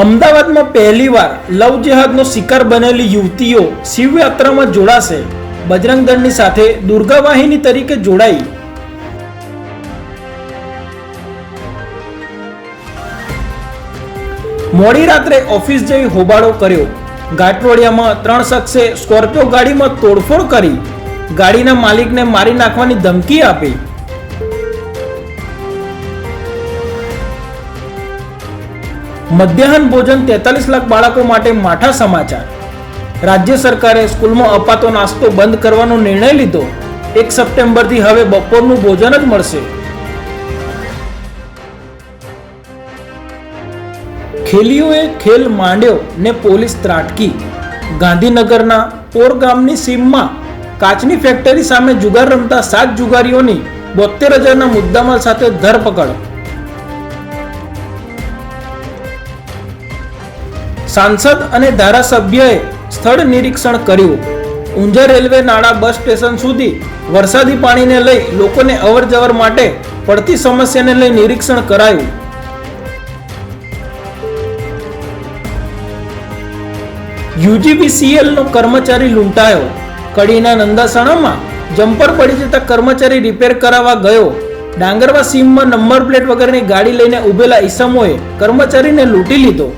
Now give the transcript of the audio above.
અમદાવાદમાં પહેલીવાર લવ જેહાદનો શિકાર બનેલી યુવતીઓ શિવયાત્રામાં જોડાશે. બજરંગ દળની સાથે દુર્ગા વાહિની તરીકે જોડાઈ. મોડી રાત્રે ઓફિસ જઈ હોબાળો કર્યો. ઘાટરોડિયામાં ત્રણ શખ્સે સ્કોર્પિયો ગાડીમાં તોડફોડ કરી. ગાડીના માલિકને મારી નાખવાની ધમકી આપી. મધ્યાહન ભોજન તેતાલીસ લાખ બાળકો માટે માઠા સમાચાર. રાજ્ય સરકારે સ્કૂલમાં અપાતો નાસ્તો બંધ કરવાનો નિર્ણય લીધો. એક સપ્ટેમ્બરથી હવે બપોરનું ભોજન જ મળશે. ખેલીઓએ ખેલ માંડ્યો ને પોલીસ ત્રાટકી. ગાંધીનગરના પોર ગામની સીમમાં કાચની ફેક્ટરી સામે જુગાર રમતા સાત જુગારીઓની બોતેર હજારના મુદ્દામાલ સાથે ધરપકડ. સાંસદ અને ધારાસભ્યએ સ્થળ નિરીક્ષણ કર્યું. ઊંઝા રેલવે નાણાં બસ સ્ટેશન સુધી વરસાદી પાણીને લઈ લોકોને અવરજવર માટે પડતી સમસ્યાને લઈ નિરીક્ષણ કરાયું. યુજીબીસીએલનો કર્મચારી લૂંટાયો. કડીના નંદાસણામાં જમ્પર પડી જતા કર્મચારી રિપેર કરાવવા ગયો. ડાંગરવા સીમમાં નંબર પ્લેટ વગરની ગાડી લઈને ઉભેલા ઈસમોએ કર્મચારીને લૂંટી લીધો.